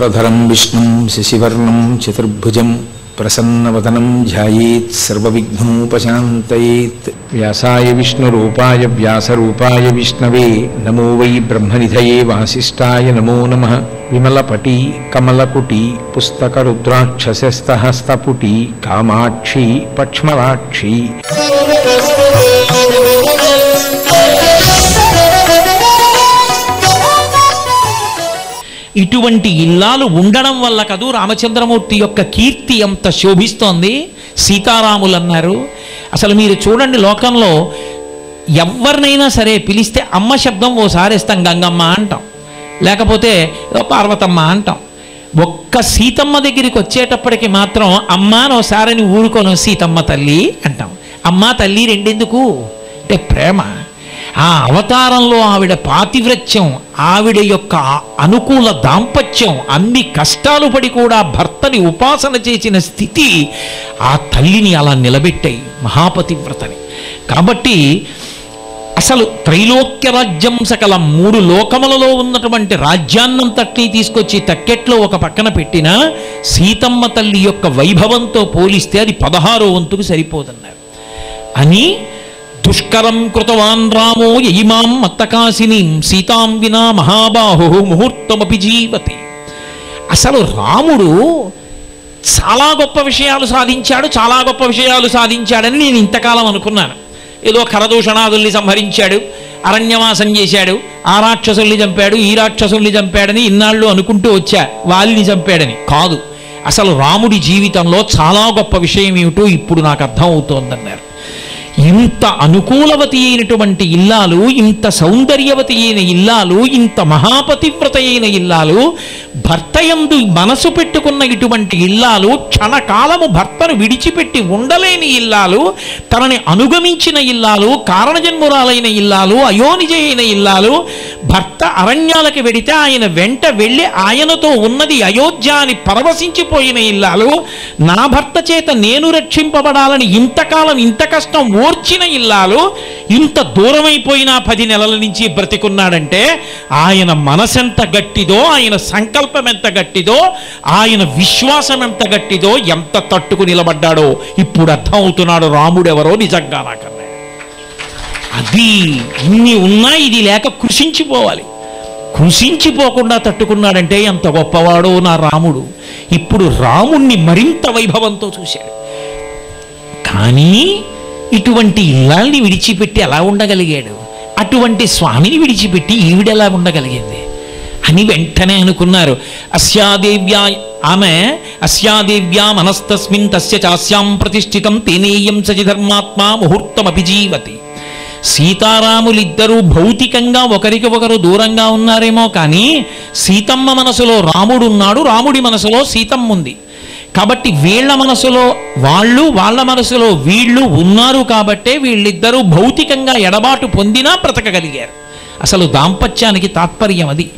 वरधरं विष्णुं शशिवर्णम् चतुर्भुजं प्रसन्नवदनं ध्यायेत् सर्वविघ्नोपशान्तयेत्। व्यासाय विष्णुरूपाय व्यासरूपाय विष्णवे नमो वै ब्रह्मनिधये वासिष्ठाय नमो नमः। विमलपटी कमलकुटी पुस्तकरुद्राक्षसस्तहस्तपुटी कामाक्षी पक्ष्मलाक्षी ఇటువంటి ఇల్లాలు ఉండడం వల్ల కదూ రామచంద్రమూర్తి యొక్క కీర్తి ఎంత శోభిస్తోంది? సీతారాములు అన్నారు. అసలు మీరు చూడండి లోకంలో ఎవరినైనా సరే పిలిస్తే అమ్మ శబ్దం ఓసారి ఇస్తాం గంగమ్మ అంటాం. లేకపోతే పార్వతమ్మ అంటాం. ఒక్క సీతమ్మ దగ్గరికి వచ్చేటప్పటికి మాత్రం అమ్మ అని ఓసారని ఊరుకోను సీతమ్మ తల్లి అంటాం. అమ్మ తల్లి రెండెందుకు? అంటే ప్రేమ. ఆ అవతారంలో ఆవిడ పాతివ్రత్యం ఆవిడ యొక్క అనుకూల దాంపత్యం అన్ని కష్టాలు పడి కూడా భర్తని ఉపాసన చేసిన స్థితి ఆ తల్లిని అలా నిలబెట్టాయి మహాపతివ్రతని. కాబట్టి అసలు త్రైలోక్య రాజ్యం సకల మూడు లోకములలో ఉన్నటువంటి రాజ్యాన్నంతటిని తీసుకొచ్చి తక్కెట్లో ఒక పక్కన పెట్టిన సీతమ్మ తల్లి యొక్క వైభవంతో పోలిస్తే అది పదహారో వంతుకు సరిపోతున్నారు అని పుష్కరం కృతవాన్ రామో యయిమాం మత్తకాసినీం సీతాం వినా మహాబాహు ముహూర్తమపి జీవతి. అసలు రాముడు చాలా గొప్ప విషయాలు సాధించాడు చాలా గొప్ప విషయాలు సాధించాడని నేను ఇంతకాలం అనుకున్నాను. ఏదో కరదూషణాదుల్ని సంహరించాడు అరణ్యవాసం చేశాడు ఆ రాక్షసుల్ని చంపాడు ఈ రాక్షసుల్ని చంపాడని ఇన్నాళ్ళు అనుకుంటూ వచ్చా వాళ్ళని చంపాడని. కాదు అసలు రాముడి జీవితంలో చాలా గొప్ప విషయం ఏమిటో ఇప్పుడు నాకు అర్థం అవుతోందన్నారు ఇంత అనుకూలవతి అయినటువంటి ఇల్లాలు ఇంత సౌందర్యవతి అయిన ఇల్లాలు ఇంత మహాపతివ్రత అయిన ఇల్లాలు భర్త ఎందు మనసు పెట్టుకున్న ఇటువంటి ఇల్లాలు క్షణకాలము భర్తను విడిచిపెట్టి ఉండలేని ఇల్లాలు తనని అనుగమించిన ఇల్లాలు కారణజన్మురాలైన ఇల్లాలు అయోనిజ అయిన ఇల్లాలు భర్త అరణ్యాలకు వెడితే ఆయన వెంట వెళ్ళి ఆయనతో ఉన్నది అయోధ్య అని పరవశించిపోయిన ఇల్లాలు నా భర్త చేత నేను రక్షింపబడాలని ఇంతకాలం ఇంత కష్టం ఓర్చిన ఇల్లాలు ఇంత దూరమైపోయినా పది నెలల నుంచి బ్రతికున్నాడంటే ఆయన మనసెంత గట్టిదో ఆయన సంకల్పం ఎంత గట్టిదో ఆయన విశ్వాసం ఎంత గట్టిదో ఎంత తట్టుకు నిలబడ్డాడో ఇప్పుడు అర్థం అవుతున్నాడు రాముడెవరో నిజంగా నాకన్నా. అది ఇన్ని ఉన్నా ఇది లేక కృషించిపోవాలి. కృషించిపోకుండా తట్టుకున్నాడంటే ఎంత గొప్పవాడో నా రాముడు. ఇప్పుడు రాముణ్ణి మరింత వైభవంతో చూశాడు. కానీ ఇటువంటి ఇల్లాల్ని విడిచిపెట్టి ఎలా ఉండగలిగాడు. అటువంటి స్వామిని విడిచిపెట్టి ఈవిడెలా ఉండగలిగింది. అని వెంటనే అనుకున్నారు. అస్యాదేవ్యా ఆమె అస్యాదేవ్యా మనస్తస్మిన్ తస్య చాస్యాం ప్రతిష్ఠితం తేనేయం సచి ముహూర్తం అభిజీవతి సీతారాములిద్దరూ భౌతికంగా ఒకరికి ఒకరు దూరంగా ఉన్నారేమో కానీ సీతమ్మ మనసులో రాముడున్నాడు రాముడి మనసులో సీతమ్మ ఉంది కాబట్టి వీళ్ళ మనసులో వాళ్ళు వాళ్ళ మనసులో వీళ్ళు ఉన్నారు కాబట్టే వీళ్ళిద్దరూ భౌతికంగా ఎడబాటు పొందినా బ్రతకగలిగారు. అసలు దాంపత్యానికి తాత్పర్యం అది.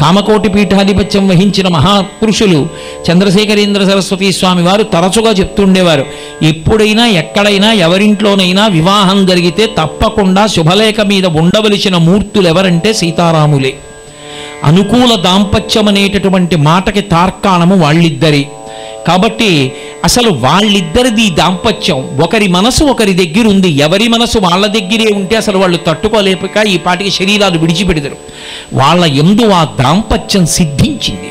కామకోటి పీఠాధిపత్యం వహించిన మహాపురుషులు చంద్రశేఖరేంద్ర సరస్వతి స్వామి వారు తరచుగా చెప్తుండేవారు ఎప్పుడైనా ఎక్కడైనా ఎవరింట్లోనైనా వివాహం జరిగితే తప్పకుండా శుభలేఖ మీద ఉండవలసిన మూర్తులు ఎవరంటే సీతారాములే. అనుకూల దాంపత్యం అనేటటువంటి మాటకి తార్కాణము వాళ్ళిద్దరి. కాబట్టి అసలు వాళ్ళిద్దరిది దాంపత్యం. ఒకరి మనసు ఒకరి దగ్గర ఉంది. ఎవరి మనసు వాళ్ళ దగ్గరే ఉంటే అసలు వాళ్ళు తట్టుకోలేక ఈ పాటికి శరీరాలు విడిచిపెడతారు. వాళ్ళ ఎందు ఆ దాంపత్యం సిద్ధించింది.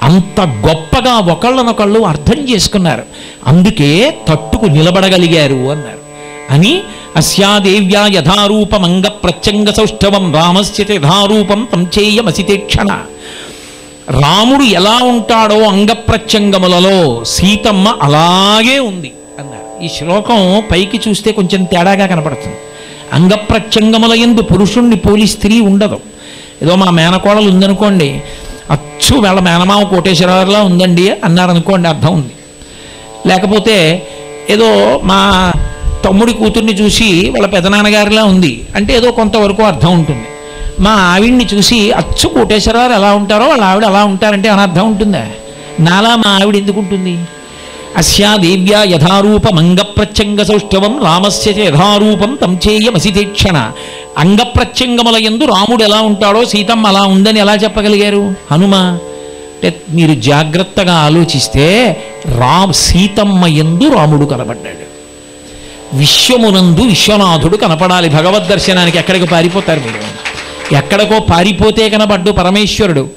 అంత గొప్పగా ఒకళ్ళనొకళ్ళు అర్థం చేసుకున్నారు. అందుకే తట్టుకు నిలబడగలిగారు అన్నారు. అని అస్యాదేవ్యా యథారూపమంగ ప్రత్యంగ సౌష్ఠవం రామస్య యథారూపం తంచేయమసితేక్షణ రాముడు ఎలా ఉంటాడో అంగప్రత్యంగములలో సీతమ్మ అలాగే ఉంది అన్నారు. ఈ శ్లోకం పైకి చూస్తే కొంచెం తేడాగా కనపడుతుంది. అంగప్రత్యంగముల ఎందు పురుషుణ్ణి పోలి స్త్రీ ఉండదు. ఏదో మా మేనకోడలు ఉందనుకోండి అచ్చు వాళ్ళ మేనమామ కోటేశ్వరరావులా ఉందండి అన్నారనుకోండి అర్థం ఉంది. లేకపోతే ఏదో మా తమ్ముడి కూతుర్ని చూసి వాళ్ళ పెదనాన్నగారిలా ఉంది అంటే ఏదో కొంతవరకు అర్థం ఉంటుంది. మా ఆవిడ్ని చూసి అచ్చు కోటేశ్వరరావు ఎలా ఉంటారో వాళ్ళ ఆవిడ అలా ఉంటారంటే అనర్థం ఉంటుందా? నాలా మా ఆవిడ ఎందుకు ఉంటుంది? అస్యా దేవ్యా యథారూప అంగప్రత్యంగ సౌష్ఠవం రామస్య యథారూపం తం చేయమసితేక్షణ అంగప్రత్యంగముల యందు రాముడు ఎలా ఉంటాడో సీతమ్మ అలా ఉందని ఎలా చెప్పగలిగారు? హనుమ అంటే మీరు జాగ్రత్తగా ఆలోచిస్తే రా సీతమ్మ ఎందు రాముడు కనబడ్డాడు. విశ్వమునందు విశ్వనాథుడు కనపడాలి భగవద్ దర్శనానికి ఎక్కడికి పారిపోతారు మీరు? ఎక్కడికో పారిపోతే కనబడ్డు పరమేశ్వరుడు.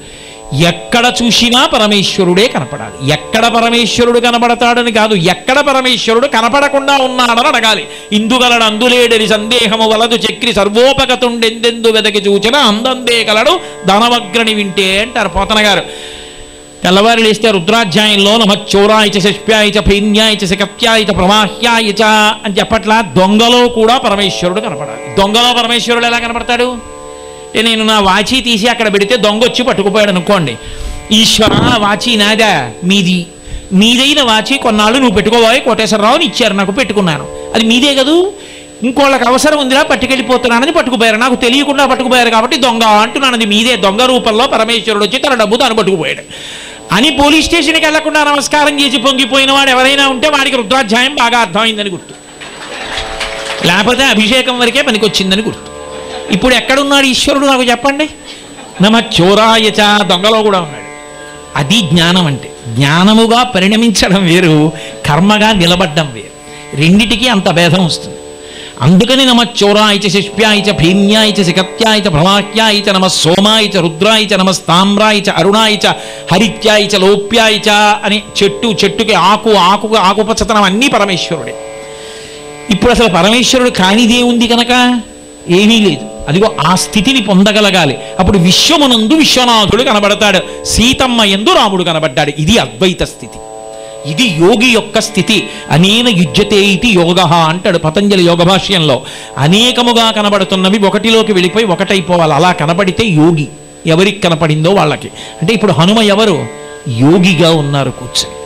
ఎక్కడ చూసినా పరమేశ్వరుడే కనపడాలి. ఎక్కడ పరమేశ్వరుడు కనబడతాడని కాదు ఎక్కడ పరమేశ్వరుడు కనపడకుండా ఉన్నాడని అడగాలి. ఇందుగలడు అందులేడని సందేహము వలదు చక్రి సర్వోపగతుండెందెందు వెదకి చూచిన అందందే కలడు ధనవగ్రని వింటే అంటారు పోతన గారు తెల్లవారు లేస్తే రుద్రాధ్యాయంలో నమచ్చోరాయచ శష్ప్యాయచ భైన్యాయచ శకత్యాయచ ప్రవాహ్యాయచ అని చెప్పట్లా దొంగలో కూడా పరమేశ్వరుడు కనపడాలి. దొంగలో పరమేశ్వరుడు ఎలా కనపడతాడు? నేను నా వాచి తీసి అక్కడ పెడితే దొంగ వచ్చి పట్టుకుపోయాడు అనుకోండి. ఈశ్వర వాచి నాదా? మీది. మీదైన వాచి కొన్నాళ్ళు నువ్వు పెట్టుకోవాలి కోటేశ్వరరావుని ఇచ్చారు నాకు పెట్టుకున్నాను. అది మీదే కదూ? ఇంకోళ్ళకి అవసరం ఉందిరా పట్టుకెళ్ళిపోతున్నానని పట్టుకుపోయారు. నాకు తెలియకుండా పట్టుకుపోయారు కాబట్టి దొంగ అంటున్నాను అది మీదే. దొంగ రూపంలో పరమేశ్వరుడు వచ్చి తన డబ్బు తాను పట్టుకుపోయాడు. అని పోలీస్ స్టేషన్కి వెళ్ళకుండా నమస్కారం చేసి పొంగిపోయిన వాడు ఎవరైనా ఉంటే వాడికి రుద్రాధ్యాయం బాగా అర్థమైందని గుర్తు. లేకపోతే అభిషేకం వరకే పనికొచ్చిందని గుర్తు. ఇప్పుడు ఎక్కడున్నాడు ఈశ్వరుడు? నాకు చెప్పండి. నమ చోరాయచ దొంగలో కూడా ఉన్నాడు. అది జ్ఞానం అంటే. జ్ఞానముగా పరిణమించడం వేరు కర్మగా నిలబడ్డం వేరు. రెండిటికి అంత భేదం వస్తుంది. అందుకని నమ చోరాయిచ శిష్ప్యాయిచ భీమ్యాయిచ శిఖత్యాయిచ భ్రమాఖ్యాయిచ నమ సోమాయిచ రుద్రాయిచ నమ స్తామ్రాయిచ అరుణాయిచ హరిత్యాయిచ లోప్యాయిచ అని చెట్టు చెట్టుకి ఆకు ఆకు ఆకుపచ్చతనం అన్నీ పరమేశ్వరుడే. ఇప్పుడు అసలు పరమేశ్వరుడు కానిదే ఉంది కనుక? ఏమీ లేదు. అదిగో ఆ స్థితిని పొందగలగాలి. అప్పుడు విశ్వమునందు విశ్వనాథుడు కనబడతాడు. సీతమ్మ ఎందు రాముడు కనబడ్డాడు. ఇది అద్వైత స్థితి. ఇది యోగి యొక్క స్థితి. అనేన యుజ్యతే ఇది యోగ అంటాడు పతంజలి యోగ భాష్యంలో. అనేకముగా కనబడుతున్నవి ఒకటిలోకి వెళ్ళిపోయి ఒకటైపోవాలి. అలా కనబడితే యోగి. ఎవరికి కనపడిందో వాళ్ళకి. అంటే ఇప్పుడు హనుమ ఎవరు? యోగిగా ఉన్నారు కూర్చొని.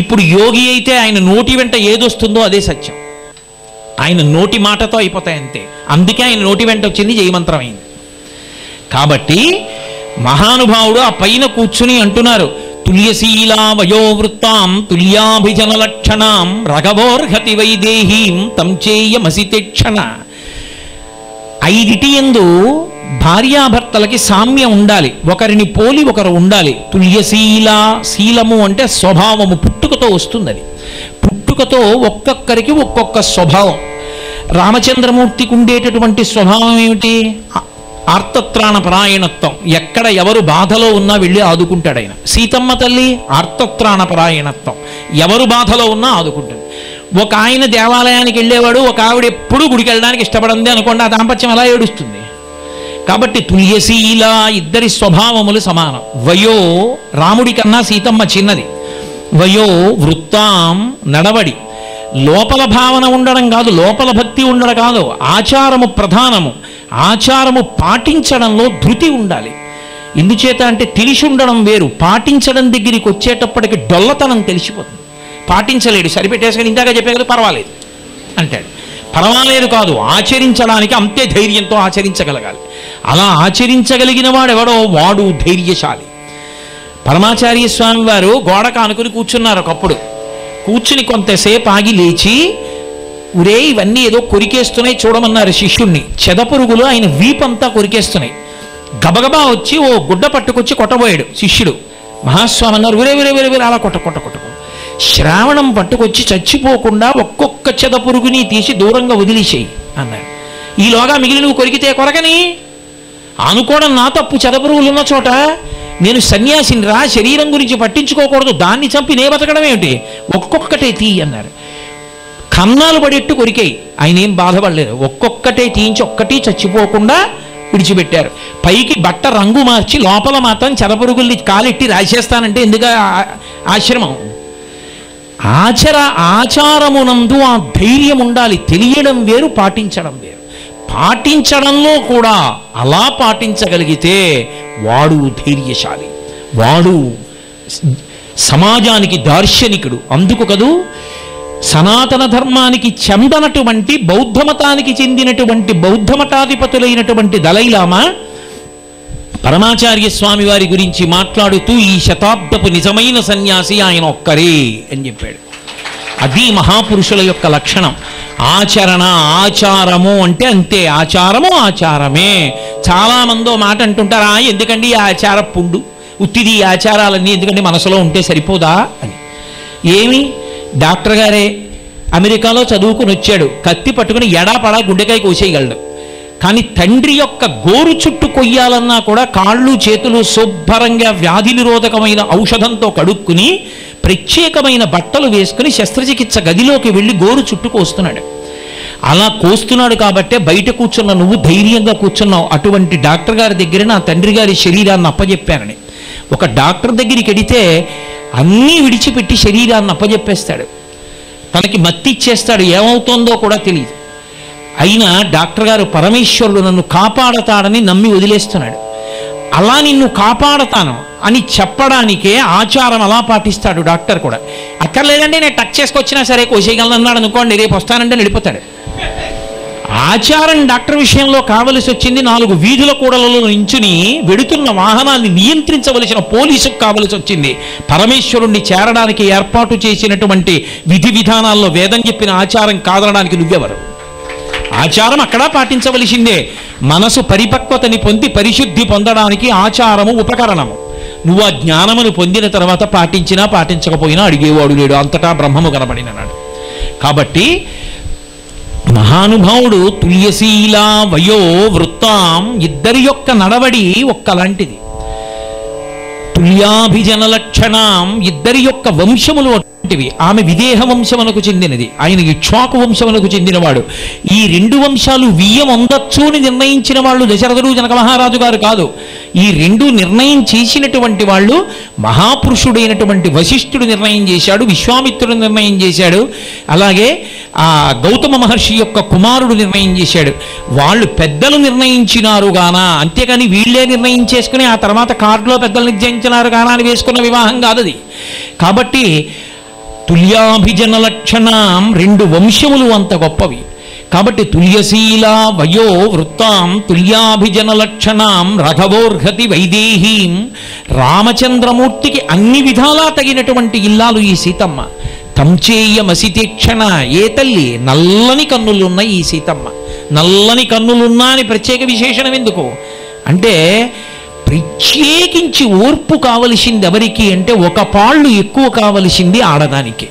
ఇప్పుడు యోగి అయితే ఆయన నోటి వెంట ఏదొస్తుందో అదే సత్యం. ఆయన నోటి మాటతో అయిపోతాయి అంతే. అందుకే ఆయన నోటి వెంట వచ్చింది జయమంత్రం అయింది కాబట్టి మహానుభావుడు ఆ పైన కూర్చుని అంటున్నారు తుల్యశీలా వయోవృత్తాం తుల్యాభిజన లక్షణాం రగవోర్హతి వైదేహీం తం చేయమసితేక్షణ ఐదిటి ఎందు భార్యాభర్తలకి సామ్యం ఉండాలి ఒకరిని పోలి ఒకరు ఉండాలి. తుల్యశీల శీలము అంటే స్వభావము పుట్టుకతో వస్తుంది అది పుట్టుకతో ఒక్కొక్కరికి ఒక్కొక్క స్వభావం. రామచంద్రమూర్తికి ఉండేటటువంటి స్వభావం ఏమిటి? ఆర్తత్రాణ పరాయణత్వం. ఎక్కడ ఎవరు బాధలో ఉన్నా వెళ్ళి ఆదుకుంటాడు ఆయన. సీతమ్మ తల్లి ఆర్తత్రాణ పరాయణత్వం. ఎవరు బాధలో ఉన్నా ఆదుకుంటాడు. ఒక ఆయన దేవాలయానికి వెళ్ళేవాడు ఒక ఆవిడ ఎప్పుడూ గుడికి వెళ్ళడానికి ఇష్టపడింది అనుకోండి ఆ దాంపత్యం ఎలా ఏడుస్తుంది? కాబట్టి తుల్యశీల ఇద్దరి స్వభావములు సమానం. వయో రాముడి కన్నా సీతమ్మ చిన్నది. వయో వృత్తాం నడవడి. లోపల భావన ఉండడం కాదు లోపల భక్తి ఉండడం కాదు ఆచారము ప్రధానము. ఆచారము పాటించడంలో ధృతి ఉండాలి. ఎందుచేత అంటే తెలిసి ఉండడం వేరు. పాటించడం దగ్గరికి వచ్చేటప్పటికి డొల్లతనం తెలిసిపోతుంది. పాటించలేడు సరిపెట్టేసుకొని ఇందాక చెప్పే పర్వాలేదు అంటాడు. పర్వాలేదు కాదు ఆచరించడానికి అంతే ధైర్యంతో ఆచరించగలగాలి. అలా ఆచరించగలిగిన వాడెవడో వాడు ధైర్యశాలి. పరమాచార్య స్వామి వారు గోడకు అనుకుని కూర్చున్నారు ఒకప్పుడు. కూర్చుని కొంతసేపు ఆగి లేచి ఉరే ఇవన్నీ ఏదో కొరికేస్తున్నాయి చూడమన్నారు శిష్యుణ్ణి. చెదపురుగులు ఆయన వీపంతా కొరికేస్తున్నాయి. గబగబా వచ్చి ఓ గుడ్డ పట్టుకొచ్చి కొట్టబోయాడు శిష్యుడు. మహాస్వామి అన్నారు ఉరే ఉరే ఉరే ఉరే అలా కొట్ట కొట్ట కొట్టకు శ్రావణం పట్టుకొచ్చి చచ్చిపోకుండా ఒక్కొక్క చెదపురుగుని తీసి దూరంగా వదిలేసేయి అన్నాడు. ఈలోగా మిగిలిన కొరికితే కొరకని? అనుకోవడం నా తప్పు చెదపురుగులు ఉన్న చోట? నేను సన్యాసిని రా శరీరం గురించి పట్టించుకోకూడదు దాన్ని చంపి నే బతకడం ఏమిటి? ఒక్కొక్కటే తీ అన్నారు. కన్నాలు పడేట్టు కొరికాయి. ఆయన ఏం బాధపడలేదు. ఒక్కొక్కటే తీయించి ఒక్కటి చచ్చిపోకుండా విడిచిపెట్టారు. పైకి బట్ట రంగు మార్చి లోపల మాత్రం చెదపురుగుల్ని కాలెట్టి రాసేస్తానంటే ఎందుకు ఆశ్రమం? ఆచర ఆచారమునందు ఆ ధైర్యం ఉండాలి. తెలియడం వేరు పాటించడం వేరు. పాటించడంలో కూడా అలా పాటించగలిగితే వాడు ధైర్యశాలి. వాడు సమాజానికి దార్శనికుడు. అందుకు కదూ సనాతన ధర్మానికి చెందనటువంటి బౌద్ధమతానికి చెందినటువంటి బౌద్ధ మతాధిపతులైనటువంటి దలైలామా పరమాచార్య స్వామి వారి గురించి మాట్లాడుతూ ఈ శతాబ్దపు నిజమైన సన్యాసి ఆయన ఒక్కరే అని చెప్పాడు. అది మహాపురుషుల యొక్క లక్షణం. ఆచరణ ఆచారము అంటే అంతే. ఆచారము ఆచారమే. చాలా మందో మాట అంటుంటారా ఎందుకండి ఈ ఆచార పుండు? ఉత్తిది ఆచారాలన్నీ ఎందుకంటే మనసులో ఉంటే సరిపోదా? అని. ఏమి? డాక్టర్ గారే అమెరికాలో చదువుకుని వచ్చాడు. కత్తి పట్టుకుని ఎడాపడా గుండెకాయ కోసేయగలడు. కానీ తండ్రి యొక్క గోరు చుట్టు కొయ్యాలన్నా కూడా కాళ్ళు చేతులు శుభ్రంగా వ్యాధి నిరోధకమైన ఔషధంతో కడుక్కుని ప్రత్యేకమైన బట్టలు వేసుకుని శస్త్రచికిత్స గదిలోకి వెళ్ళి గోరు చుట్టు కోస్తున్నాడు అలా కోస్తున్నాడు కాబట్టే బయట కూర్చున్న నువ్వు ధైర్యంగా కూర్చున్నావు. అటువంటి డాక్టర్ గారి దగ్గర నా తండ్రి గారి శరీరాన్ని అప్పజెప్పానని. ఒక డాక్టర్ దగ్గరికి వెడితే అన్నీ విడిచిపెట్టి శరీరాన్ని అప్పజెప్పేస్తాడు. తనకి మత్తి ఇచ్చేస్తాడు. ఏమవుతుందో కూడా తెలియదు అయినా డాక్టర్ గారు పరమేశ్వరుడు నన్ను కాపాడతాడని నమ్మి వదిలేస్తున్నాడు. అలా నిన్ను కాపాడతాను అని చెప్పడానికే ఆచారం అలా పాటిస్తాడు డాక్టర్ కూడా. అక్కర్లేదండి నేను టచ్ చేసుకొచ్చినా సరే కోసేయగలను అన్నాడు అనుకోండి రేపు వస్తానంటే వెళ్ళిపోతాడు ఆచారం డాక్టర్ విషయంలో కావలసి వచ్చింది నాలుగు వీధుల కూడలలో నించుని వెడుతున్న వాహనాన్ని నియంత్రించవలసిన పోలీసుకు కావలసి వచ్చింది. పరమేశ్వరుణ్ణి చేరడానికి ఏర్పాటు చేసినటువంటి విధి విధానాల్లో వేదం చెప్పిన ఆచారం కాదనడానికి నువ్వెవరు? ఆచారం అక్కడ పాటించవలసిందే. మనసు పరిపక్వతని పొంది పరిశుద్ధి పొందడానికి ఆచారము ఉపకరణము నువ్వు ఆ జ్ఞానమును పొందిన తర్వాత పాటించినా పాటించకపోయినా అడిగేవాడు లేడు. అంతటా బ్రహ్మము కనబడినన్నాడు కాబట్టి మహానుభావుడు తుల్యశీల వయో వృత్తాం ఇద్దరి యొక్క నడవడి ఒక్కలాంటిది. తుల్యాభిజన లక్షణం ఇద్దరి యొక్క వంశములు వంటివి ఆమె విదేహ వంశమునకు చెందినది. ఆయన ఇక్ష్వాకు వంశమునకు చెందినవాడు. ఈ రెండు వంశాలు వియ్యం అందచ్చు అని నిర్ణయించిన వాళ్ళు దశరథుడు జనక మహారాజు గారు కాదు. ఈ రెండు నిర్ణయం చేసినటువంటి వాళ్ళు మహాపురుషుడైనటువంటి వశిష్ఠుడు నిర్ణయం చేశాడు విశ్వామిత్రుడు నిర్ణయం చేశాడు అలాగే ఆ గౌతమ మహర్షి యొక్క కుమారుడు నిర్ణయం చేశాడు. వాళ్ళు పెద్దలు నిర్ణయించినారు గానా? అంతేకాని వీళ్ళే నిర్ణయం చేసుకుని ఆ తర్వాత కార్డులో పెద్దలు నిర్ణయించినారు గానా అని వేసుకున్న వివాహం కాదు అది కాబట్టి తుల్యాభిజన లక్షణం రెండు వంశములు అంత గొప్పవి. కాబట్టి తుల్యశీల వయో వృత్తాం తుల్యాభిజన లక్షణం రఘవోర్హతి వైదేహీం. రామచంద్రమూర్తికి అన్ని విధాలా తగినటువంటి ఇల్లాలు ఈ సీతమ్మ. తంచేయమసితీక్షణ ఏ తల్లి? నల్లని కన్నులున్న ఈ సీతమ్మ. నల్లని కన్నులున్నా అని ప్రత్యేక విశేషణం ఎందుకు? అంటే ప్రత్యేకించి ఓర్పు కావలసింది ఎవరికి అంటే ఒక పాళ్ళు ఎక్కువ కావలసింది ఆడదానికి.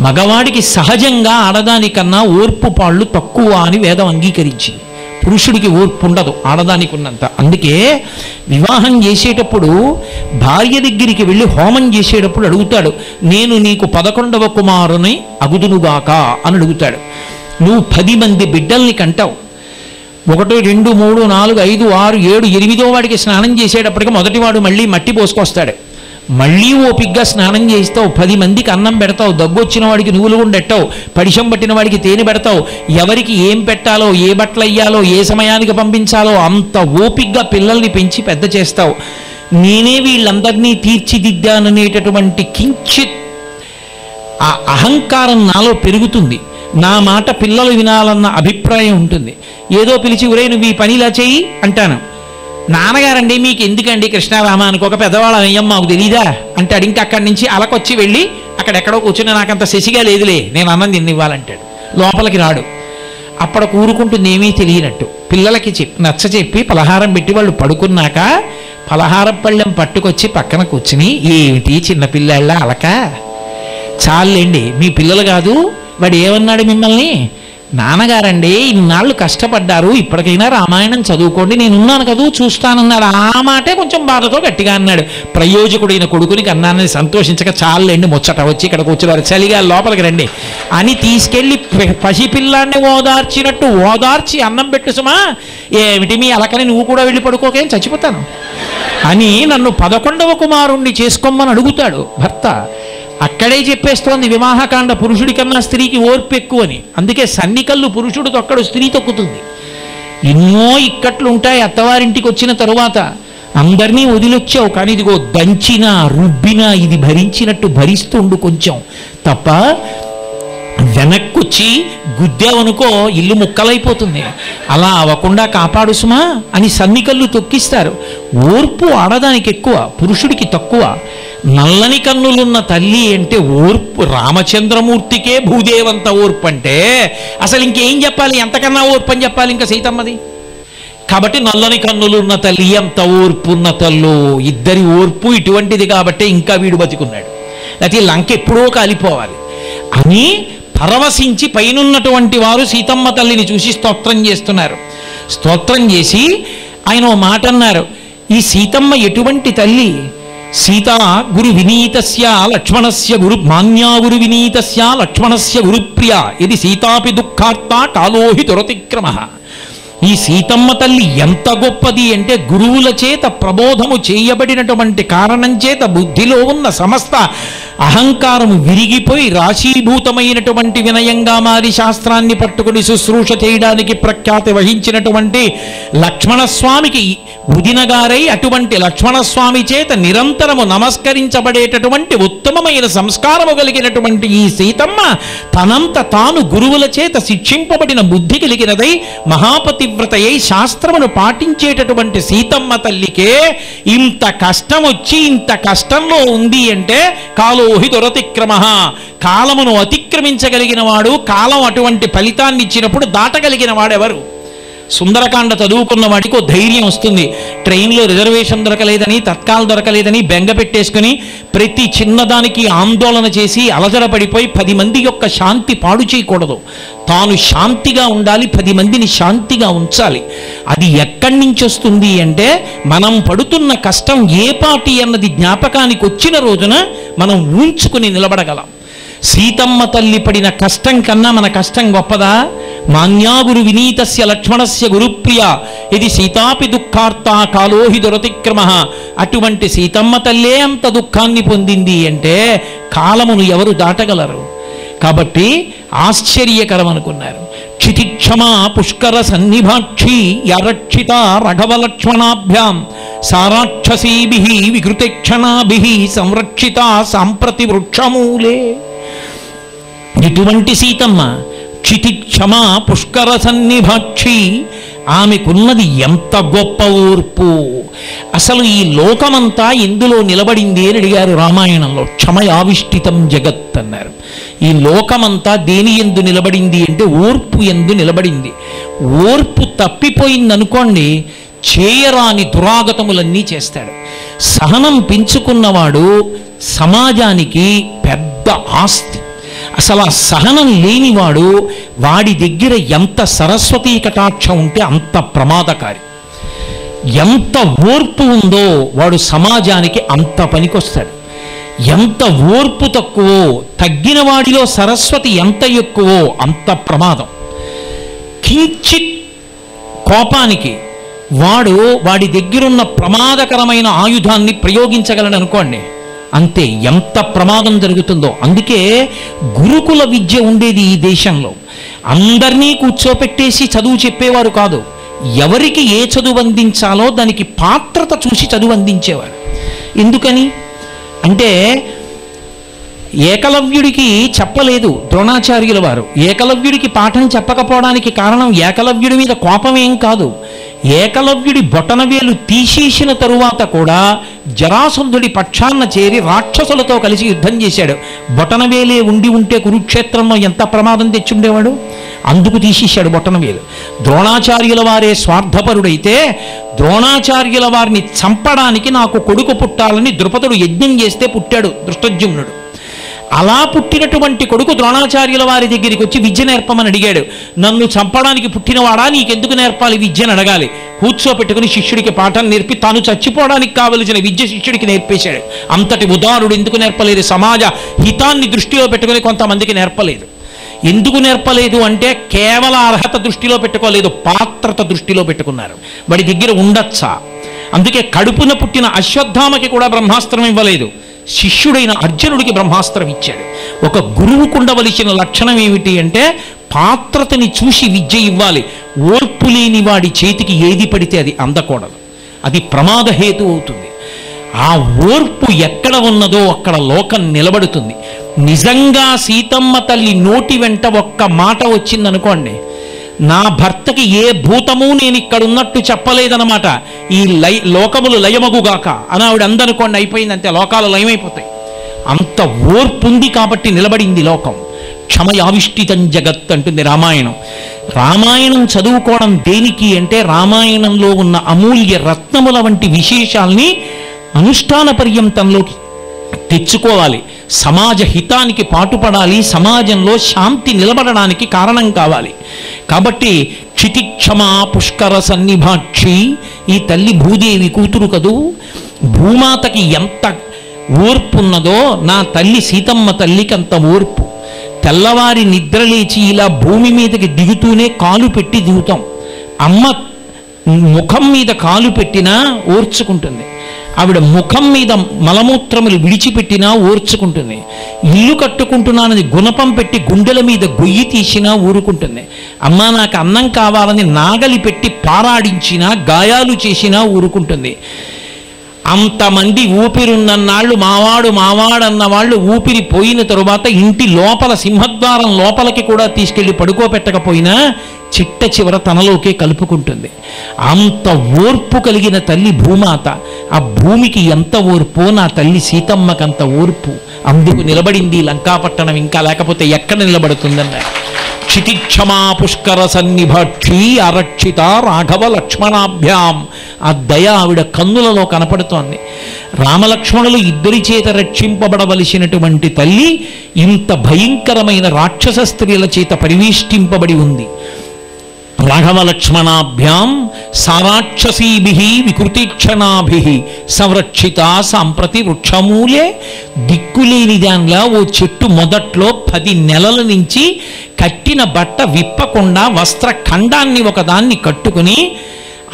మగవాడికి సహజంగా ఆడదానికన్నా ఓర్పు పాళ్ళు తక్కువ అని వేదం అంగీకరించింది. పురుషుడికి ఓర్పు ఉండదు ఆడదానికి ఉన్నంత. అందుకే వివాహం చేసేటప్పుడు భార్య దగ్గరికి వెళ్ళి హోమం చేసేటప్పుడు అడుగుతాడు నేను నీకు పదకొండవ కుమారుని అగుదునుగాక అని అడుగుతాడు. నువ్వు పది మంది బిడ్డల్ని కంటావు. ఒకటి రెండు మూడు నాలుగు ఐదు ఆరు ఏడు ఎనిమిదో వాడికి స్నానం చేసేటప్పటికి మొదటివాడు మళ్ళీ మట్టి పోసుకొస్తాడు. మళ్ళీ ఓపిగ్గా స్నానం చేస్తావు పది మందికి అన్నం పెడతావు. దగ్గొచ్చిన వాడికి నువ్వులు ఉండెట్టావు పడిషం పట్టిన వాడికి తేనె పెడతావు. ఎవరికి ఏం పెట్టాలో ఏ బట్టలు అయ్యాలో ఏ సమయానికి పంపించాలో అంత ఓపిగ్గా పిల్లల్ని పెంచి పెద్ద చేస్తావు. నేనే వీళ్ళందరినీ తీర్చిదిద్దాననేటటువంటి కించిత్ ఆ అహంకారం నాలో పెరుగుతుంది. నా మాట పిల్లలు వినాలన్న అభిప్రాయం ఉంటుంది. ఏదో పిలిచి ఉరే నువ్వు ఈ పని ఇలా చెయ్యి అంటాను. నాన్నగారండి మీకు ఎందుకండి కృష్ణారామ అనుకోక పెద్దవాళ్ళ అయ్యం మాకు తెలీదా? అంటాడు. ఇంకా అక్కడి నుంచి అలకొచ్చి వెళ్ళి అక్కడెక్కడో కూర్చుని నాకంత శశిగా లేదులే నేను అన్నం తిన్ని ఇవ్వాలంటాడు లోపలికి రాడు. అప్పటి కూరుకుంటుంది ఏమీ తెలియనట్టు. పిల్లలకి చెప్పి నచ్చ చెప్పి పలహారం పెట్టి వాళ్ళు పడుకున్నాక పలహారం పళ్ళెం పట్టుకొచ్చి పక్కన కూర్చుని ఏమిటి చిన్నపిల్లాళ్ళ అలక? చాలండి మీ పిల్లలు కాదు వాడు ఏమన్నాడు మిమ్మల్ని? నాన్నగారండి ఇన్నాళ్ళు కష్టపడ్డారు ఇప్పటికైనా రామాయణం చదువుకోండి నేను ఉన్నాను కదూ చూస్తానన్నాడు. ఆ మాటే కొంచెం బాధతో గట్టిగా అన్నాడు. ప్రయోజకుడైన కొడుకుని కన్నానని సంతోషించక చాలండి ముచ్చట వచ్చి ఇక్కడ కూర్చున్నారు. చలిగా లోపలికి రండి. అని తీసుకెళ్ళి పసిపిల్లాన్ని ఓదార్చినట్టు ఓదార్చి అన్నం పెట్టు సుమా ఏమిటి మీ అలకని నువ్వు కూడా వెళ్ళి పడుకోకేం చచ్చిపోతాను? అని నన్ను పదకొండవ కుమారుణ్ణి చేసుకోమని అడుగుతాడు భర్త. అక్కడే చెప్పేస్తోంది వివాహకాండ పురుషుడి కన్నా స్త్రీకి ఓర్పు ఎక్కువని. అందుకే సన్నికల్లు పురుషుడు తొక్కడు స్త్రీ తొక్కుతుంది. ఎన్నో ఇక్కట్లు ఉంటాయి అత్తవారింటికి వచ్చిన తరువాత. అందరినీ వదిలొచ్చావు కానీ ఇదిగో దంచినా రుబ్బినా ఇది భరించినట్టు భరిస్తుండు కొంచెం. తప్ప వెనక్కొచ్చి గుద్దావనుకో ఇల్లు ముక్కలైపోతుంది. అలా అవ్వకుండా కాపాడు సుమా అని సన్నికల్లు తొక్కిస్తారు. ఓర్పు ఆడదానికి ఎక్కువ పురుషుడికి తక్కువ. నల్లని కన్నులున్న తల్లి అంటే ఓర్పు రామచంద్రమూర్తికే భూదేవంత ఓర్పు అంటే అసలు ఇంకేం చెప్పాలి? ఎంతకన్నా ఓర్పు అని చెప్పాలి ఇంకా సీతమ్మది? కాబట్టి నల్లని కన్నులున్న తల్లి ఎంత ఓర్పున్న తల్లు. ఇద్దరి ఓర్పు ఇటువంటిది కాబట్టి ఇంకా వీడు బతికున్నాడు. లేకపోతే లంక ఎప్పుడో కాలిపోవాలి. అని పరవశించి పైనున్నటువంటి వారు సీతమ్మ తల్లిని చూసి స్తోత్రం చేస్తున్నారు. స్తోత్రం చేసి ఆయన ఓ మాట అన్నారు ఈ సీతమ్మ ఎటువంటి తల్లి? సీత గురు వినీతస్య లక్ష్మణస్య గురు మాన్యా గురు వినీతస్య లక్ష్మణస్య గురుప్రియ ఇది సీతాపి దుఃఖార్త కాలోహి దురతిక్రమ ఈ సీతమ్మ తల్లి ఎంత గొప్పది అంటే గురువుల చేత ప్రబోధము చేయబడినటువంటి కారణం చేత బుద్ధిలో ఉన్న సమస్త అహంకారము విరిగిపోయి రాశీభూతమైనటువంటి వినయంగా మారి శాస్త్రాన్ని పట్టుకుని శుశ్రూష చేయడానికి ప్రఖ్యాతి వహించినటువంటి లక్ష్మణస్వామికి ఉదినగారై అటువంటి లక్ష్మణస్వామి చేత నిరంతరము నమస్కరించబడేటటువంటి ఉత్తమమైన సంస్కారము కలిగినటువంటి ఈ సీతమ్మ తనంత తాను గురువుల చేత శిక్షింపబడిన బుద్ధి కలిగినదై మహాపతివ్రతయై శాస్త్రమును పాటించేటటువంటి సీతమ్మ తల్లికే ఇంత కష్టం వచ్చి ఇంత కష్టంలో ఉంది అంటే కాలోహి దురతిక్రమ. కాలమును అతిక్రమించగలిగిన వాడు కాలం అటువంటి ఫలితాన్ని ఇచ్చినప్పుడు దాటగలిగిన వాడెవరు సుందరకాండ చదువుకున్న వాడికి ధైర్యం వస్తుంది. ట్రైన్లో రిజర్వేషన్ దొరకలేదని తత్కాలు దొరకలేదని బెంగ పెట్టేసుకుని ప్రతి చిన్నదానికి ఆందోళన చేసి అలజడ పడిపోయి పది మంది యొక్క శాంతి పాడు చేయకూడదు. తాను శాంతిగా ఉండాలి పది మందిని శాంతిగా ఉంచాలి. అది ఎక్కడి నుంచి వస్తుంది అంటే మనం పడుతున్న కష్టం ఏ పాటి అన్నది జ్ఞాపకానికి వచ్చిన రోజున మనం ఊంచుకుని నిలబడగలం. సీతమ్మ తల్లి పడిన కష్టం కన్నా మన కష్టం గొప్పదా? మాన్యాగురు వినీతస్య లక్ష్మణస్య గురుప్రియ ఇది సీతాపి దుఃఖార్త కాలోహి దురతిక్రమ అటువంటి సీతమ్మ తల్లే అంత దుఃఖాన్ని పొందింది అంటే కాలమును ఎవరు దాటగలరు? కాబట్టి ఆశ్చర్యకరం అనుకున్నారు క్షితిక్షమా పుష్కర సన్నిభాక్షి యరక్షిత రఘవ లక్ష్మణాభ్యాం సారాక్షసీభి వికృతిక్షణాభి సంరక్షిత సాంప్రతి వృక్షమూలే ఇటువంటి సీతమ్మ క్షితిక్షమా పుష్కర సన్నిభాక్షి. ఆమెకున్నది ఎంత గొప్ప ఓర్పు అసలు ఈ లోకమంతా ఎందులో నిలబడింది అని అడిగారు రామాయణంలో. క్షమయావిష్టితం జగత్ అన్నారు. ఈ లోకమంతా దేని ఎందు నిలబడింది అంటే ఓర్పు ఎందు నిలబడింది. ఓర్పు తప్పిపోయిందనుకోండి చేయరాని దురాగతములన్నీ చేస్తాడు. సహనం పెంచుకున్నవాడు సమాజానికి పెద్ద ఆస్తి. అసలు ఆ సహనం లేనివాడు వాడి దగ్గర ఎంత సరస్వతీ కటాక్షం ఉంటే అంత ప్రమాదకారి. ఎంత ఓర్పు ఉందో వాడు సమాజానికి అంత పనికొస్తాడు. ఎంత ఓర్పు తక్కువో తగ్గిన వాడిలో సరస్వతి ఎంత ఎక్కువో అంత ప్రమాదం. కించిత్ కోపానికి వాడు వాడి దగ్గరున్న ప్రమాదకరమైన ఆయుధాన్ని ప్రయోగించగలడు అనుకోండి అంతే ఎంత ప్రమాదం జరుగుతుందో. అందుకే గురుకుల విద్య ఉండేది ఈ దేశంలో. అందరినీ కూర్చోపెట్టేసి చదువు చెప్పేవారు కాదు. ఎవరికి ఏ చదువు అందించాలో దానికి పాత్రత చూసి చదువు అందించేవారు. ఎందుకని? అంటే ఏకలవ్యుడికి చెప్పలేదు ద్రోణాచార్యుల వారు. ఏకలవ్యుడికి పాఠం చెప్పకపోవడానికి కారణం ఏకలవ్యుడి మీద కోపం ఏం కాదు. ఏకలవ్యుడి బొటనవేలు తీసేసిన తరువాత కూడా జరాసంధుడి పక్షాన్న చేరి రాక్షసులతో కలిసి యుద్ధం చేశాడు. బొటనవేలే ఉండి ఉంటే కురుక్షేత్రంలో ఎంత ప్రమాదం తెచ్చుండేవాడు? అందుకు తీసేశాడు బొటనవేలు ద్రోణాచార్యుల వారే స్వార్థపరుడైతే ద్రోణాచార్యుల వారిని చంపడానికి నాకు కొడుకు పుట్టాలని ద్రుపదుడు యజ్ఞం చేస్తే పుట్టాడు దృష్టజ్యుమ్నుడు అలా పుట్టినటువంటి కొడుకు ద్రోణాచార్యుల వారి దగ్గరికి వచ్చి విద్య నేర్పమని అడిగాడు. నన్ను చంపడానికి పుట్టినవాడా? నీకెందుకు నేర్పాలి విద్యను అడగాలి. కూర్చోపెట్టుకుని శిష్యుడికి పాఠం నేర్పి తాను చచ్చిపోవడానికి కావలసిన విద్య శిష్యుడికి నేర్పేశాడు. అంతటి ఉదారుడు ఎందుకు నేర్పలేదు? సమాజ హితాన్ని దృష్టిలో పెట్టుకుని కొంతమందికి నేర్పలేదు. ఎందుకు నేర్పలేదు అంటే కేవల అర్హత దృష్టిలో పెట్టుకోలేదు పాత్రత దృష్టిలో పెట్టుకున్నారు. వాడి దగ్గర ఉండొచ్చా? అందుకే కడుపున పుట్టిన అశ్వత్థామకి కూడా బ్రహ్మాస్త్రం ఇవ్వలేదు. శిష్యుడైన అర్జునుడికి బ్రహ్మాస్త్రం ఇచ్చాడు. ఒక గురువుకు ఉండవలసిన లక్షణం ఏమిటి అంటే పాత్రతని చూసి విద్య ఇవ్వాలి. ఓర్పు లేని వాడి చేతికి ఏది పడితే అది అందకూడదు. అది ప్రమాదహేతు అవుతుంది. ఆ ఓర్పు ఎక్కడ ఉన్నదో అక్కడ లోకం నిలబడుతుంది. నిజంగా సీతమ్మ తల్లి నోటి వెంట ఒక్క మాట వచ్చిందనుకోండి నా భర్తకి ఏ భూతము నేను ఇక్కడ ఉన్నట్టు చెప్పలేదన్నమాట. ఈ లయ లోకములు లయమగుగాక. అని ఆవిడ అందనుకోండి అయిపోయిందంతే లోకాలు లయమైపోతాయి. అంత ఓర్పు ఉంది కాబట్టి నిలబడింది లోకం. క్షమయావిష్టితం జగత్ అంటుంది రామాయణం. రామాయణం చదువుకోవడం దేనికి అంటే రామాయణంలో ఉన్న అమూల్య రత్నముల వంటి విశేషాల్ని అనుష్ఠాన పర్యంతంలోకి తెచ్చుకోవాలి. సమాజ హితానికి పాటుపడాలి సమాజంలో శాంతి నిలబడడానికి కారణం కావాలి. కాబట్టి క్షితిక్షమా పుష్కర సన్నిభాక్షి ఈ తల్లి భూదేవి కూతురు కదూ భూమాతకి ఎంత ఓర్పు ఉన్నదో నా తల్లి సీతమ్మ తల్లికి అంత ఓర్పు. తెల్లవారి నిద్రలేచి ఇలా భూమి మీదకి దిగుతూనే కాలు పెట్టి దిగుతాం. అమ్మ ముఖం మీద కాలు పెట్టినా ఓర్చుకుంటుంది. ఆవిడ ముఖం మీద మలమూత్రములు విడిచిపెట్టినా ఓర్చుకుంటుంది ఇల్లు కట్టుకుంటున్నానని గుణపం పెట్టి గుండెల మీద గొయ్యి తీసినా ఊరుకుంటుంది. అమ్మా నాకు అన్నం కావాలని నాగలి పెట్టి పారాడించినా గాయాలు చేసినా ఊరుకుంటుంది. అంతమంది ఊపిరున్నన్నాళ్ళు మావాడు మావాడన్న వాళ్ళు ఊపిరి పోయిన తరువాత ఇంటి లోపల సింహద్వారం లోపలికి కూడా తీసుకెళ్ళి పడుకోబెట్టకపోయినా చిట్ట చివర తనలోకే కలుపుకుంటుంది. అంత ఓర్పు కలిగిన తల్లి భూమాత. ఆ భూమికి ఎంత ఓర్పో నా తల్లి సీతమ్మకంత ఓర్పు. అందుకు నిలబడింది లంకాపట్టణం ఇంకా లేకపోతే ఎక్కడ నిలబడుతుందన్నారు క్షితిక్షమా పుష్కర సన్నిభక్షి అరక్షిత రాఘవ లక్ష్మణాభ్యాం. ఆ దయ ఆవిడ కన్నులలో కనపడుతోంది. రామలక్ష్మణులు ఇద్దరి చేత రక్షింపబడవలసినటువంటి తల్లి ఇంత భయంకరమైన రాక్షస స్త్రీల చేత పరివేష్టింపబడి ఉంది. రాఘవ లక్ష్మణాభ్యాం సారాక్షసీభి వికృతిక్షణాభి సంరక్షిత సాంప్రతి వృక్షమూలే దిక్కులేని దానిలా ఓ చెట్టు మొదట్లో పది నెలల నుంచి కట్టిన బట్ట విప్పకుండా వస్త్ర ఖండాన్ని ఒకదాన్ని కట్టుకుని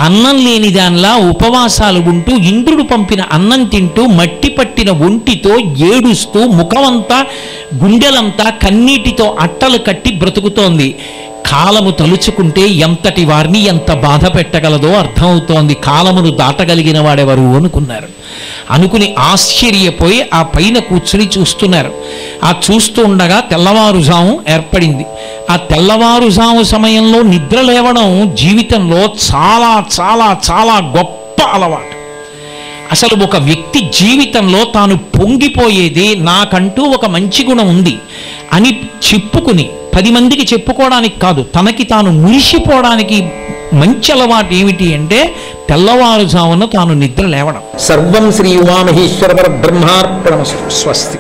అన్నం లేని దానిలా ఉపవాసాలు ఉంటూ ఇంద్రుడు పంపిన అన్నం తింటూ మట్టి పట్టిన ఒంటితో ఏడుస్తూ ముఖమంతా గుండెలంతా కన్నీటితో అట్టలు కట్టి బ్రతుకుతోంది. కాలము తలుచుకుంటే ఎంతటి వారిని ఎంత బాధ పెట్టగలదో అర్థమవుతోంది. కాలమును దాటగలిగిన వాడెవరు అనుకున్నారు. అనుకుని ఆశ్చర్యపోయి ఆ పైన కూర్చుని చూస్తున్నారు. ఆ చూస్తూ ఉండగా తెల్లవారుజాము ఏర్పడింది. ఆ తెల్లవారుజాము సమయంలో నిద్ర లేవడం జీవితంలో చాలా చాలా చాలా గొప్ప అలవాటు. అసలు ఒక వ్యక్తి జీవితంలో తాను పొంగిపోయేది నాకంటూ ఒక మంచి గుణం ఉంది అని చెప్పుకుని పది మందికి చెప్పుకోవడానికి కాదు తనకి తాను మురిసిపోవడానికి మంచి అలవాటు ఏమిటి అంటే తెల్లవారుజామున తాను నిద్ర లేవడం. సర్వం శ్రీ ఉమామహేశ్వర బ్రహ్మార్పణ స్వస్తి.